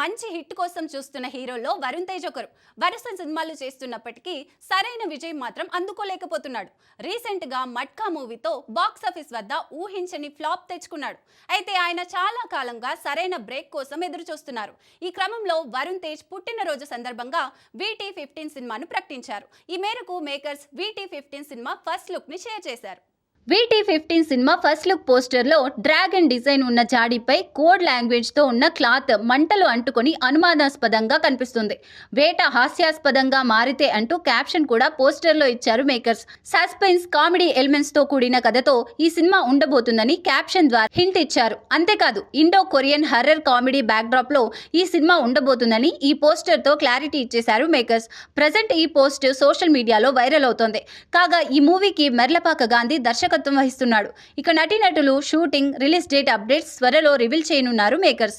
మంచి హిట్ కోసం చూస్తున్న హీరోల్లో వరుణ్ తేజ్ ఒకరు. వరుస సినిమాలు చేస్తున్నప్పటికీ సరైన విజయం మాత్రం అందుకోలేకపోతున్నాడు. రీసెంట్గా మట్కా మూవీతో బాక్స్ ఆఫీస్ వద్ద ఊహించని ఫ్లాప్ తెచ్చుకున్నాడు. అయితే ఆయన చాలా కాలంగా సరైన బ్రేక్ కోసం ఎదురు చూస్తున్నారు ఈ క్రమంలో వరుణ్ తేజ్ పుట్టినరోజు సందర్భంగా వీటీ ఫిఫ్టీన్ సినిమాను ప్రకటించారు. ఈ మేరకు makers VT fifteen cinema first లుక్ని షేర్ చేశారు. VT fifteen cinema first look పోస్టర్లో డ్రాగన్ డిజైన్ ఉన్న జాడీపై కోడ్ లాంగ్వేజ్తో ఉన్న క్లాత్ మంటలు అంటుకొని అనుమానాస్పదంగా కనిపిస్తుంది. వేట హాస్యాస్పదంగా మారితే అంటూ క్యాప్షన్ కూడా పోస్టర్లో ఇచ్చారు మేకర్స్. సస్పెన్స్ కామెడీ ఎలిమెంట్స్తో కూడిన కథతో ఈ సినిమా ఉండబోతుందని క్యాప్షన్ ద్వారా హింట్ ఇచ్చారు. అంతేకాదు ఇండో కొరియన్ హర్రర్ కామెడీ బ్యాక్డ్రాప్లో ఈ సినిమా ఉండబోతుందని ఈ పోస్టర్తో క్లారిటీ ఇచ్చేశారు మేకర్స్. ప్రజెంట్ ఈ పోస్ట్ సోషల్ మీడియాలో వైరల్ అవుతోంది. కాగా ఈ మూవీకి మెర్లపాక గాంధీ దర్శకత్వం వహిస్తున్నాడు. ఇక నటీనటులు షూటింగ్ రిలీజ్ డేట్ అప్డేట్స్ త్వరలో రివీల్ చేయనున్నారు మేకర్స్.